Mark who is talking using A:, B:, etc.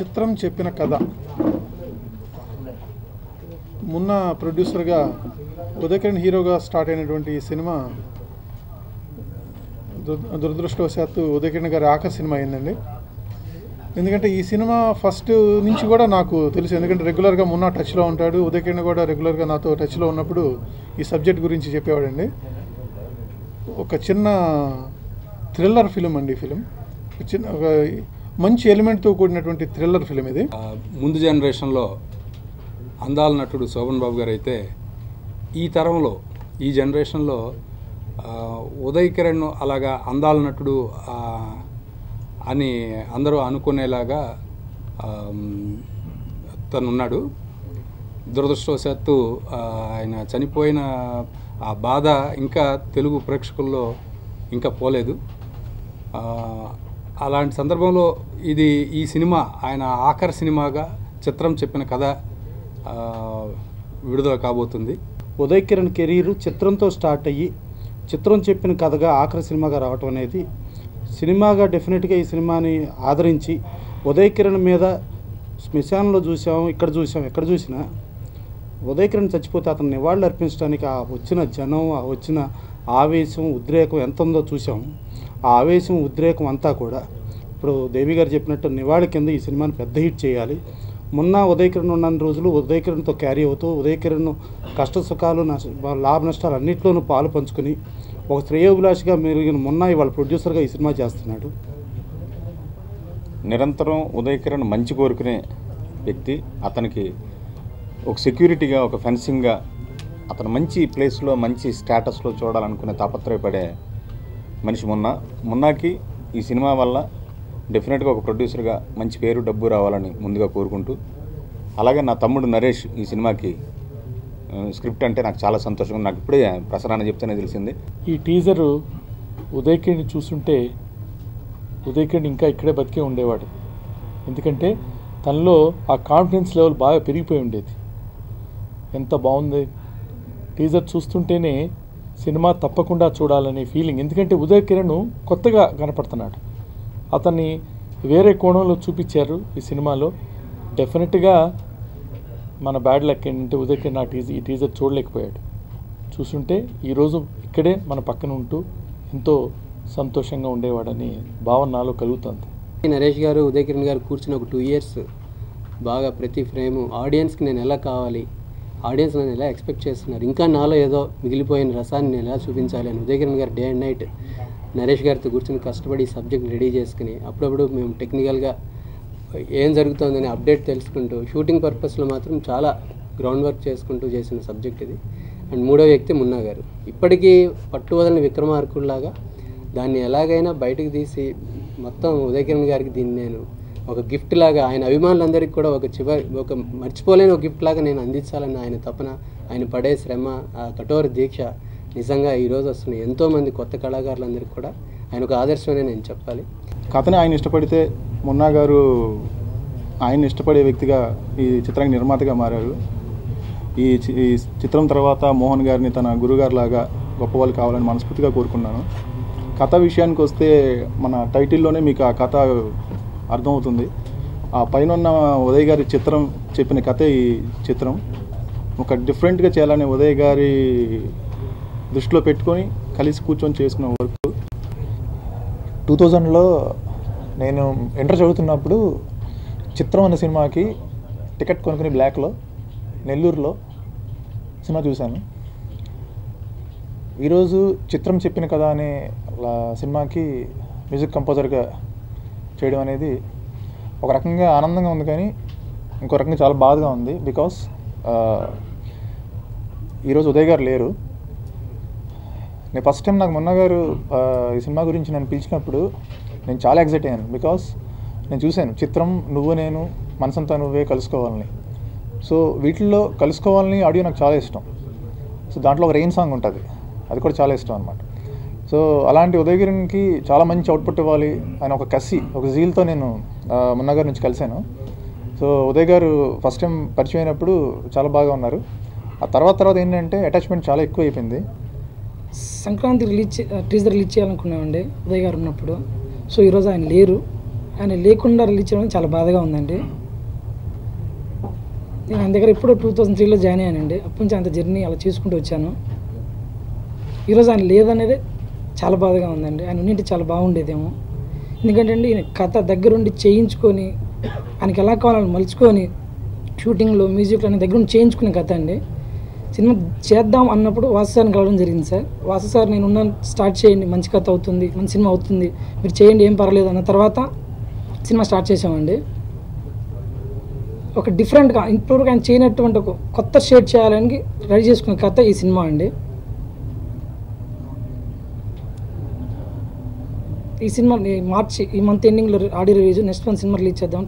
A: చిత్రం చెప్పిన కథ. మొన్న ప్రొడ్యూసర్గా ఉదయకిరణ్ హీరోగా స్టార్ట్ అయినటువంటి ఈ సినిమా దుర్- దురదృష్టవశాత్తు ఉదయకిరణ్ గారి ఆఖరి సినిమా అయిందండి. ఎందుకంటే ఈ సినిమా ఫస్ట్ నుంచి కూడా నాకు తెలుసు. ఎందుకంటే రెగ్యులర్గా మొన్న టచ్లో ఉంటాడు. ఉదయకిరణ్ కూడా రెగ్యులర్గా నాతో టచ్లో ఉన్నప్పుడు ఈ సబ్జెక్ట్ గురించి చెప్పేవాడండి. ఒక చిన్న థ్రిల్లర్ ఫిలిం అండి ఈ ఫిలిం. చిన్న ఒక మంచి ఎలిమెంట్తో కూడినటువంటి థ్రిల్లర్ ఫిలిం ఇది.
B: ముందు జనరేషన్లో అందాల నటుడు శోభన్ బాబు గారు అయితే ఈ తరంలో ఈ జనరేషన్లో ఉదయ్ కిరణ్ అలాగా అందాల నటుడు అని అందరూ అనుకునేలాగా తనున్నాడు. తను ఉన్నాడు దురదృష్టవశాత్తు ఆయన చనిపోయిన ఆ బాధ ఇంకా తెలుగు ప్రేక్షకుల్లో ఇంకా పోలేదు. అలాంటి సందర్భంలో ఇది ఈ సినిమా ఆయన ఆఖరి సినిమాగా చిత్రం చెప్పిన కథ విడుదల కాబోతుంది.
C: ఉదయ్ కిరణ్ కెరీర్ చిత్రంతో స్టార్ట్ అయ్యి చిత్రం చెప్పిన కథగా ఆఖరి సినిమాగా రావటం అనేది సినిమాగా డెఫినెట్గా ఈ సినిమాని ఆదరించి ఉదయ్ కిరణ్ మీద శ్మశానంలో చూసాం ఇక్కడ చూసాం ఎక్కడ చూసినా ఉదయ్ కిరణ్ చచ్చిపోతే అతను నివాళులు అర్పించడానికి ఆ వచ్చిన జనం ఆ వచ్చిన ఆవేశం ఉద్రేకం ఎంత ఉందో చూసాం. ఆ ఆవేశం ఉద్రేకం అంతా కూడా. ఇప్పుడు దేవి గారు చెప్పినట్టు నివాళి కింద ఈ సినిమాని పెద్ద హిట్ చేయాలి. మొన్న ఉదయకిరణ్ ఉన్నన్ని ఉన్న రోజులు ఉదయకిరణ్తో క్యారీ అవుతూ ఉదయకిరణ్ కష్ట సుఖాలు లాభ నష్టాలు అన్నింటిలోనూ పాలు పంచుకుని ఒక శ్రేయోభిలాషిగా మెరిగిన మొన్న ఇవాళ ప్రొడ్యూసర్గా ఈ సినిమా చేస్తున్నాడు.
D: నిరంతరం ఉదయకిరణ్ మంచి కోరుకునే వ్యక్తి. అతనికి ఒక సెక్యూరిటీగా ఒక ఫెన్సింగ్గా అతను మంచి ప్లేస్లో మంచి స్టేటస్లో చూడాలనుకునే తాపత్రయపడే మనిషి మొన్న మున్నాకి ఈ సినిమా వల్ల డెఫినెట్గా ఒక ప్రొడ్యూసర్గా మంచి పేరు డబ్బు రావాలని ముందుగా కోరుకుంటూ అలాగే నా తమ్ముడు నరేష్ ఈ సినిమాకి స్క్రిప్ట్ అంటే నాకు చాలా సంతోషంగా నాకు ఇప్పుడే ప్రసరాన చెప్తేనే తెలిసింది.
E: ఈ టీజరు ఉదయకిరణ్ చూస్తుంటే ఉదయకిరణ్ ఇంకా ఇక్కడే బతికే ఉండేవాడు. ఎందుకంటే తనలో ఆ కాన్ఫిడెన్స్ లెవెల్ బాగా పెరిగిపోయి ఉండేది. ఎంత బాగుంది. టీజర్ చూస్తుంటేనే సినిమా తప్పకుండా చూడాలనే ఫీలింగ్. ఎందుకంటే ఉదయ్ కిరణ్ కొత్తగా కనపడుతున్నాడు. అతన్ని వేరే కోణంలో చూపించారు ఈ సినిమాలో. డెఫినెట్గా మన బ్యాడ్ లక్ ఏంటంటే ఉదయ్ కిరణ్ ఆ టీజర్ ఈ టీజర్ చూడలేకపోయాడు. చూస్తుంటే ఈరోజు ఇక్కడే మన పక్కన ఉంటూ ఎంతో సంతోషంగా ఉండేవాడని భావన నాలో కలుగుతుంది.
F: నరేష్ గారు ఉదయ్ కిరణ్ గారు కూర్చుని ఒక టూ ఇయర్స్ బాగా ప్రతి ఫ్రేము ఆడియన్స్కి నేను ఎలా కావాలి ఆడియన్స్ నన్ను ఎలా ఎక్స్పెక్ట్ చేస్తున్నారు? ఇంకా నాలో ఏదో మిగిలిపోయిన రసాన్ని నేను ఎలా చూపించాలి అని ఉదయకిరణ్ గారు డే అండ్ నైట్ నరేష్ గారితో కూర్చుని కష్టపడి సబ్జెక్ట్ రెడీ చేసుకుని అప్పుడప్పుడు మేము టెక్నికల్గా ఏం జరుగుతుందని అప్డేట్ తెలుసుకుంటూ షూటింగ్ పర్పస్లో మాత్రం చాలా గ్రౌండ్ వర్క్ చేసుకుంటూ చేసిన సబ్జెక్ట్ ఇది. అండ్ మూడో వ్యక్తి మున్నా గారు. ఇప్పటికీ పట్టువదలని విక్రమార్కుల్లాగా దాన్ని ఎలాగైనా బయటకు తీసి మొత్తం ఉదయకిరణ్ గారికి దీన్ని నేను ఒక గిఫ్ట్ లాగా ఆయన అభిమానులందరికీ కూడా ఒక చివరి ఒక మర్చిపోలేని ఒక గిఫ్ట్ లాగా నేను అందించాలని ఆయన తపన ఆయన పడే శ్రమ ఆ కఠోర దీక్ష నిజంగా ఈరోజు వస్తున్న ఎంతోమంది కొత్త కళాకారులందరికీ కూడా ఆయన ఒక ఆదర్శమనే నేను చెప్పాలి.
A: కథని ఆయన ఇష్టపడితే మున్నా గారు ఆయన ఇష్టపడే వ్యక్తిగా ఈ చిత్రానికి నిర్మాతగా మారారు. ఈ చి- ఈ చిత్రం తర్వాత మోహన్ గారిని తన గురుగారులాగా గొప్పవాళ్ళు కావాలని మనస్ఫూర్తిగా కోరుకున్నాను. కథ విషయానికి వస్తే మన టైటిల్లోనే మీకు ఆ కథ అర్థమవుతుంది. ఆ పైన ఉన్న ఉదయ్ గారి చిత్రం చెప్పిన కథ ఈ చిత్రం. ఒక డిఫరెంట్గా చేయాలని ఉదయ్ గారి దృష్టిలో పెట్టుకొని కలిసి కూర్చొని చేసుకున్న వర్క్.
G: టూ థౌజండ్లో నేను ఇంటర్ చదువుతున్నప్పుడు చిత్రం అనే సినిమాకి టికెట్ కొనుక్కుని బ్లాక్లో నెల్లూరులో సినిమా చూశాను. ఈరోజు చిత్రం చెప్పిన కదా అనే సినిమాకి మ్యూజిక్ కంపోజర్గా చేయడం అనేది ఒక రకంగా ఆనందంగా ఉంది కానీ ఇంకో రకంగా చాలా బాధగా ఉంది బికాస్ ఈరోజు ఉదయ్ గారు లేరు. నేను ఫస్ట్ టైం నాకు మొన్న గారు ఈ సినిమా గురించి నన్ను పిలిచినప్పుడు నేను చాలా ఎగ్జైట్ అయ్యాను బికాస్ నేను చూశాను చిత్రం నువ్వు నేను మనసంతా నువ్వే కలుసుకోవాలని. సో వీటిల్లో కలుసుకోవాలని ఆడియో నాకు చాలా ఇష్టం. సో దాంట్లో ఒక రెయిన్ సాంగ్ ఉంటుంది. అది కూడా చాలా ఇష్టం అనమాట సో అలాంటి ఉదయగిరికి చాలా మంచి అవుట్పుట్ ఇవ్వాలి ఆయన ఒక కసి ఒక జీల్తో నేను మున్నగారి నుంచి కలిశాను. సో ఉదయ్ గారు ఫస్ట్ టైం పరిచయం అయినప్పుడు చాలా బాగా ఉన్నారు. ఆ తర్వాత తర్వాత ఏంటంటే అటాచ్మెంట్ చాలా ఎక్కువ అయిపోయింది.
H: సంక్రాంతి రిలీజ్ టీజర్ రిలీజ్ చేయాలనుకున్నామండి ఉదయ్ గారు ఉన్నప్పుడు. సో ఈరోజు ఆయన లేరు. ఆయన లేకుండా రిలీజ్ చేయడం చాలా బాధగా ఉందండి. నేను ఆయన దగ్గర ఎప్పుడో టూ థౌసండ్ త్రీలో జాయిన్ అయ్యానండి. అప్పటి నుంచి అంత జర్నీ అలా చేసుకుంటూ వచ్చాను. ఈరోజు ఆయన లేదనేది చాలా బాధగా ఉందండి. ఆయన ఉన్నింటి చాలా బాగుండేదేమో. ఎందుకంటే అండి కథ దగ్గరుండి చేయించుకొని ఆయనకి ఎలా కావాలని మలుచుకొని షూటింగ్లో మ్యూజిక్లో అనే దగ్గరుండి చేయించుకునే కథ అండి. సినిమా చేద్దాం అన్నప్పుడు వాసు సార్ని కలవడం జరిగింది సార్. వాసు సార్ నేను ఉన్నాను స్టార్ట్ చేయండి మంచి కథ అవుతుంది మంచి సినిమా అవుతుంది మీరు చేయండి ఏం పర్వాలేదు అన్న తర్వాత సినిమా స్టార్ట్ చేసామండి ఒక డిఫరెంట్గా ఇంతవరకు ఆయన చేయనటువంటి ఒక కొత్త షేడ్ చేయాలని రెడీ చేసుకునే కథ ఈ సినిమా అండి. ఈ సినిమా మార్చి ఈ మంత్ ఎండింగ్లో audio release next month cinema release చేద్దాం.